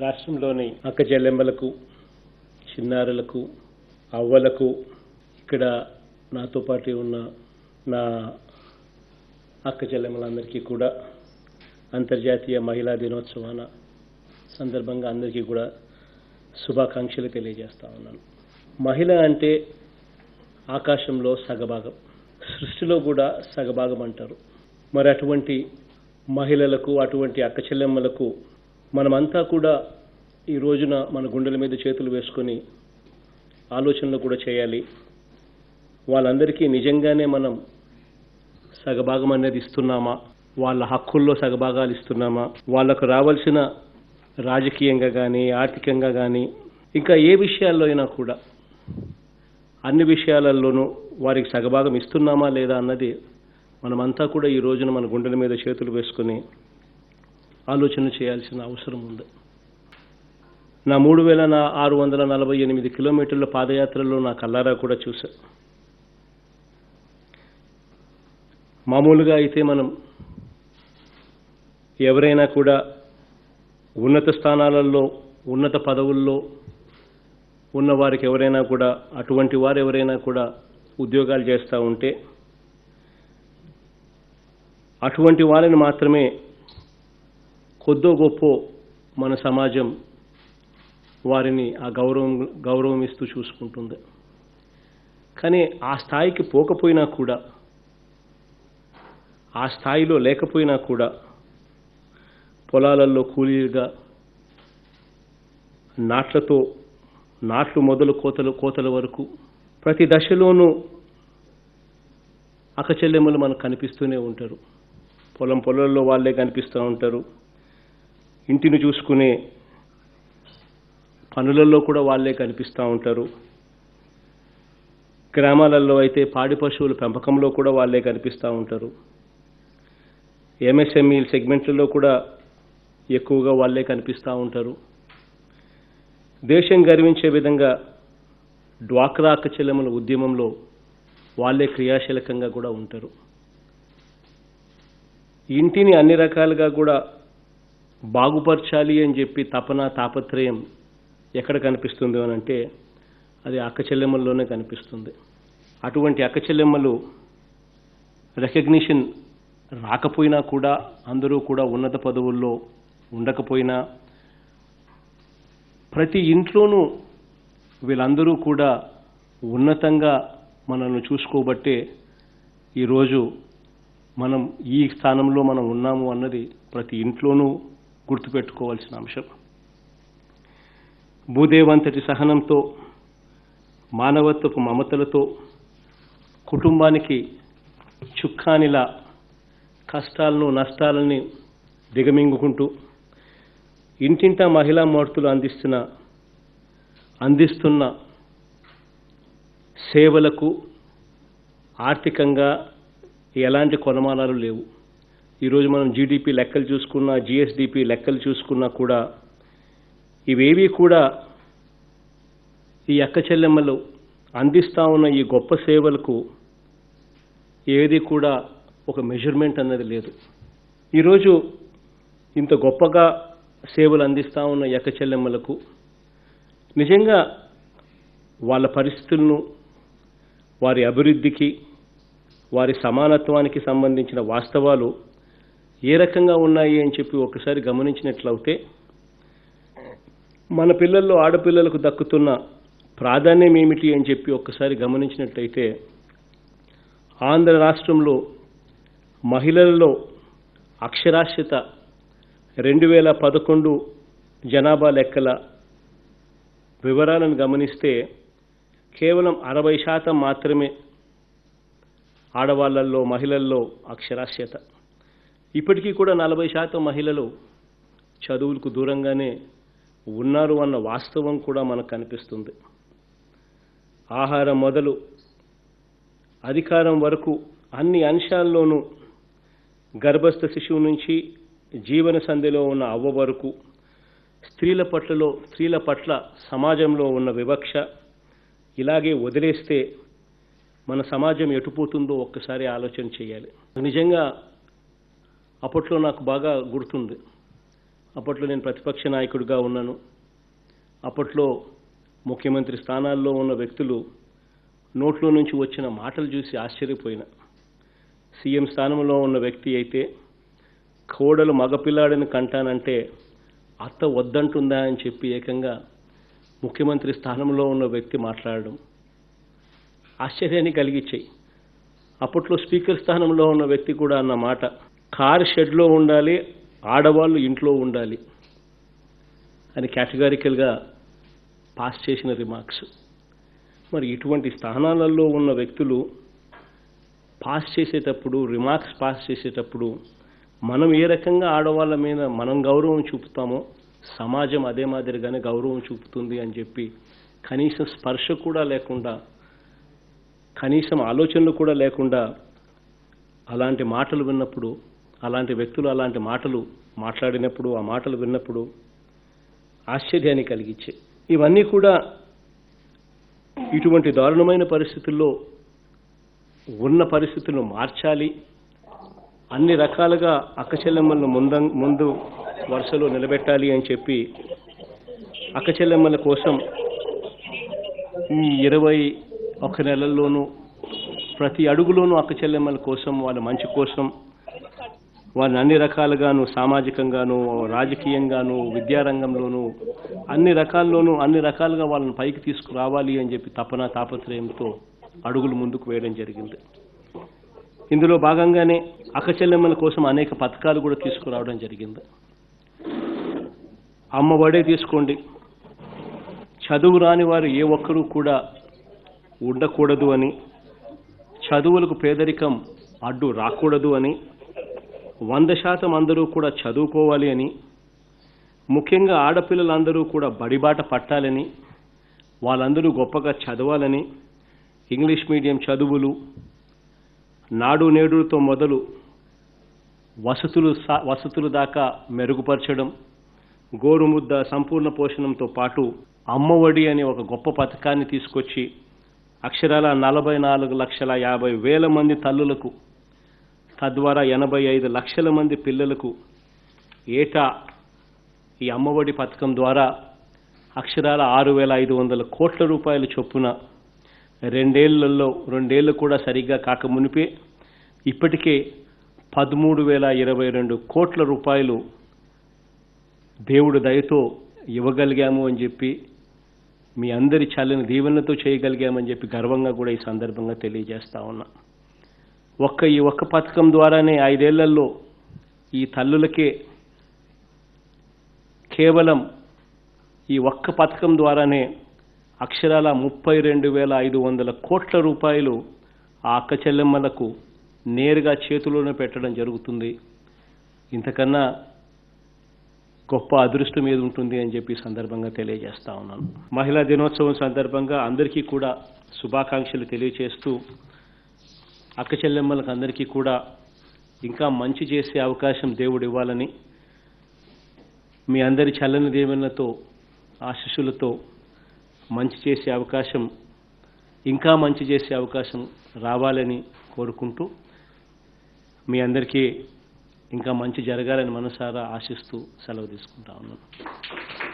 రాష్ట్రంలోని అక్క చెల్లెమ్మలకు చిన్నారులకు అవ్వలకు ఇక్కడ నాతో పాటు ఉన్న నా అక్క చెల్లెమ్మలందరికీ కూడా అంతర్జాతీయ మహిళా దినోత్సవాన సందర్భంగా అందరికీ కూడా శుభాకాంక్షలు తెలియజేస్తా ఉన్నాను. మహిళ అంటే ఆకాశంలో సగభాగం సృష్టిలో కూడా సగభాగం అంటారు. మరి అటువంటి మహిళలకు అటువంటి అక్క చెల్లెమ్మలకు మనమంతా కూడా ఈ రోజున మన గుండెల మీద చేతులు వేసుకొని ఆలోచనలు కూడా చేయాలి. వాళ్ళందరికీ నిజంగానే మనం సగభాగం అనేది ఇస్తున్నామా? వాళ్ళ హక్కుల్లో సగభాగాలు ఇస్తున్నామా? వాళ్ళకు రావాల్సిన రాజకీయంగా కానీ ఆర్థికంగా కానీ ఇంకా ఏ విషయాల్లో అయినా కూడా అన్ని విషయాలలోనూ వారికి సగభాగం ఇస్తున్నామా లేదా అన్నది మనమంతా కూడా ఈ రోజున మన గుండెల మీద చేతులు వేసుకొని ఆలోచన చేయాల్సిన అవసరం ఉంది. నా మూడు వేల నా ఆరు వందల నలభై ఎనిమిది కిలోమీటర్ల పాదయాత్రలో నా కల్లారా కూడా చూసా మామూలుగా అయితే మనం ఎవరైనా కూడా ఉన్నత స్థానాలలో ఉన్నత పదవుల్లో ఉన్న వారికి ఎవరైనా కూడా అటువంటి వారు ఎవరైనా కూడా ఉద్యోగాలు చేస్తూ ఉంటే అటువంటి వారిని మాత్రమే కొద్దో గొప్ప మన సమాజం వారిని ఆ గౌరవం గౌరవం ఇస్తూ చూసుకుంటుంది. కానీ ఆ స్థాయికి పోకపోయినా కూడా ఆ స్థాయిలో లేకపోయినా కూడా పొలాలలో కూలీలుగా నాట్లతో నాట్లు మొదలు కోతలు కోతల వరకు ప్రతి దశలోనూ అక్కచెల్లెమ్మలు మనకు కనిపిస్తూనే ఉంటారు. పొలం పొలాల్లో వాళ్ళే కనిపిస్తూ ఉంటారు. ఇంటిని చూసుకునే పనులలో కూడా వాళ్ళే కనిపిస్తూ ఉంటారు. గ్రామాలలో అయితే పాడి పశువుల పెంపకంలో కూడా వాళ్ళే కనిపిస్తూ ఉంటారు. ఎంఎస్ఎంఈ సెగ్మెంట్లలో కూడా ఎక్కువగా వాళ్ళే కనిపిస్తూ ఉంటారు. దేశం గర్వించే విధంగా డ్వాక్రా అక్కచెల్లెమ్మల ఉద్యమంలో వాళ్ళే క్రియాశీలకంగా కూడా ఉంటారు. ఇంటిని అన్ని రకాలుగా కూడా బాగుపరచాలి అని చెప్పి తపన తాపత్రయం ఎక్కడ కనిపిస్తుంది అని అంటే అది అక్క చెల్లెమ్మల్లోనే కనిపిస్తుంది. అటువంటి అక్క చెల్లెమ్మలు రికగ్నిషన్ రాకపోయినా కూడా అందరూ కూడా ఉన్నత పదవుల్లో ఉండకపోయినా ప్రతి ఇంట్లోనూ వీళ్ళందరూ కూడా ఉన్నతంగా మనల్ని చూసుకోబట్టే ఈరోజు మనం ఈ స్థానంలో మనం ఉన్నాము అన్నది ప్రతి ఇంట్లోనూ గుర్తుపెట్టుకోవాల్సిన అంశం. భూదేవంతటి సహనంతో మానవత్వపు మమతలతో కుటుంబానికి చుక్కానిలా కష్టాలను నష్టాలని దిగమింగుకుంటూ ఇంటింటా మహిళా మూర్తులు అందిస్తున్న అందిస్తున్న సేవలకు ఆర్థికంగా ఎలాంటి కొనమానాలు లేవు. ఈరోజు మనం జీడిపి లెక్కలు చూసుకున్నా జిఎస్డిపి లెక్కలు చూసుకున్నా కూడా ఇవేవి కూడా ఈ అక్క చెల్లెమ్మలు అందిస్తూ ఉన్న ఈ గొప్ప సేవలకు ఏది కూడా ఒక మెజర్మెంట్ అన్నది లేదు. ఈరోజు ఇంత గొప్పగా సేవలు అందిస్తూ ఉన్న ఎక్క చెల్లెమ్మలకు నిజంగా వాళ్ళ పరిస్థితులను వారి అభివృద్ధికి వారి సమానత్వానికి సంబంధించిన వాస్తవాలు ఏ రకంగా ఉన్నాయి అని చెప్పి ఒకసారి గమనించినట్లయితే మన పిల్లల్లో ఆడపిల్లలకు దక్కుతున్న ప్రాధాన్యం ఏమిటి అని చెప్పి ఒక్కసారి గమనించినట్లయితే ఆంధ్ర రాష్ట్రంలో మహిళలలో అక్షరాస్యత రెండు వేల పదకొండు జనాభా లెక్కల వివరాలను గమనిస్తే కేవలం అరవై శాతం మాత్రమే ఆడవాళ్ళల్లో మహిళల్లో అక్షరాస్యత. ఇప్పటికీ కూడా నలభై శాతం మహిళలు చదువులకు దూరంగానే ఉన్నారు అన్న వాస్తవం కూడా మనకు కనిపిస్తుంది. ఆహారం మొదలు అధికారం వరకు అన్ని అంశాల్లోనూ గర్భస్థ శిశువు నుంచి జీవన సంధిలో ఉన్న అవ్వ వరకు స్త్రీల పట్లలో స్త్రీల పట్ల సమాజంలో ఉన్న వివక్ష ఇలాగే వదిలేస్తే మన సమాజం ఎటుపోతుందో ఒక్కసారి ఆలోచన చేయాలి. నిజంగా అప్పట్లో నాకు బాగా గుర్తుంది. అప్పట్లో నేను ప్రతిపక్ష నాయకుడిగా ఉన్నాను. అప్పట్లో ముఖ్యమంత్రి స్థానాల్లో ఉన్న వ్యక్తులు నోట్లో నుంచి వచ్చిన మాటలు చూసి ఆశ్చర్యపోయిన. సీఎం స్థానంలో ఉన్న వ్యక్తి అయితే కోడలు మగపిల్లాడిని కంటానంటే అత్త వద్దంటుందా? అని చెప్పి ఏకంగా ముఖ్యమంత్రి స్థానంలో ఉన్న వ్యక్తి మాట్లాడడం ఆశ్చర్యాన్ని కలిగించాయి. అప్పట్లో స్పీకర్ స్థానంలో ఉన్న వ్యక్తి కూడా అన్న మాట కార్ షెడ్లో ఉండాలి ఆడవాళ్ళు ఇంట్లో ఉండాలి అని కేటగారికల్గా పాస్ చేసిన రిమార్క్స్. మరి ఇటువంటి స్థానాలలో ఉన్న వ్యక్తులు పాస్ చేసేటప్పుడు రిమార్క్స్ పాస్ చేసేటప్పుడు మనం ఏ రకంగా ఆడవాళ్ళ మీద మనం గౌరవం చూపుతామో సమాజం అదే మాదిరిగానే గౌరవం చూపుతుంది అని చెప్పి కనీసం స్పర్శ కూడా లేకుండా కనీసం ఆలోచనలు కూడా లేకుండా అలాంటి మాటలు విన్నప్పుడు అలాంటి వ్యక్తులు అలాంటి మాటలు మాట్లాడినప్పుడు ఆ మాటలు విన్నప్పుడు ఆశ్చర్యాన్ని కలిగించే. ఇవన్నీ కూడా ఇటువంటి దారుణమైన పరిస్థితుల్లో ఉన్న పరిస్థితులను మార్చాలి. అన్ని రకాలుగా అక్కచెల్లెమ్మలను ముంద ముందు వరుసలో నిలబెట్టాలి అని చెప్పి అక్కచెల్లెమ్మల కోసం ఈ ఇరవై ఒక నెలల్లోనూ ప్రతి అడుగులోనూ అక్కచెల్లెమ్మల కోసం వాళ్ళ మంచి కోసం వారిని అన్ని రకాలుగాను సామాజికంగాను రాజకీయంగాను విద్యారంగంలోనూ అన్ని రకాల్లోనూ అన్ని రకాలుగా వాళ్ళని పైకి తీసుకురావాలి అని చెప్పి తపన తాపత్రయంతో అడుగులు ముందుకు వేయడం జరిగింది. ఇందులో భాగంగానే అక్కచెల్లెమ్మల కోసం అనేక పథకాలు కూడా తీసుకురావడం జరిగింది. అమ్మ ఒడే తీసుకోండి. చదువు రాని వారు ఏ ఒక్కరూ కూడా ఉండకూడదు అని చదువులకు పేదరికం అడ్డు రాకూడదు అని వంద శాతం అందరూ కూడా చదువుకోవాలి అని ముఖ్యంగా ఆడపిల్లలందరూ కూడా బడిబాట పట్టాలని వాళ్ళందరూ గొప్పగా చదవాలని ఇంగ్లీష్ మీడియం చదువులు నాడు నేడుతో మొదలు వసతులు వసతులు దాకా మెరుగుపరచడం గోరుముద్ద సంపూర్ణ పోషణంతో పాటు అమ్మఒడి అనే ఒక గొప్ప పథకాన్ని తీసుకొచ్చి అక్షరాల నలభై నాలుగు లక్షల యాభై వేల మంది తల్లులకు తద్వారా ఎనభై ఐదు లక్షల మంది పిల్లలకు ఏటా ఈ అమ్మఒడి పథకం ద్వారా అక్షరాల ఆరు వేల ఐదు వందల కోట్ల రూపాయల చొప్పున రెండేళ్ళలో రెండేళ్ళు కూడా సరిగ్గా కాక మునిపే ఇప్పటికే పదమూడు వేల ఇరవై రెండు కోట్ల రూపాయలు దేవుడు దయతో ఇవ్వగలిగాము అని చెప్పి మీ అందరి చల్లని దీవెనతో చేయగలిగామని చెప్పి గర్వంగా కూడా ఈ సందర్భంగా తెలియజేస్తా ఉన్నా. ఒక్క ఈ ఒక్క పథకం ద్వారానే ఐదేళ్ళలో ఈ తల్లులకే కేవలం ఈ ఒక్క పథకం ద్వారానే అక్షరాల ముప్పై రెండు వేల ఐదు వందల కోట్ల రూపాయలు ఆ అక్క చెల్లెమ్మలకు నేరుగా చేతిలోనే పెట్టడం జరుగుతుంది. ఇంతకన్నా గొప్ప అదృష్టం ఏది ఉంటుంది అని చెప్పి సందర్భంగా తెలియజేస్తా ఉన్నాను. మహిళా దినోత్సవం సందర్భంగా అందరికీ కూడా శుభాకాంక్షలు తెలియజేస్తూ అక్క చెల్లెమ్మలకు అందరికీ కూడా ఇంకా మంచి చేసే అవకాశం దేవుడు ఇవ్వాలని మీ అందరి చల్లని దేవుళ్ళతో ఆశీస్సులతో మంచి చేసే అవకాశం ఇంకా మంచి చేసే అవకాశం రావాలని కోరుకుంటూ మీ అందరికీ ఇంకా మంచి జరగాలని మనసారా ఆశిస్తూ సెలవు తీసుకుంటా ఉన్నాను.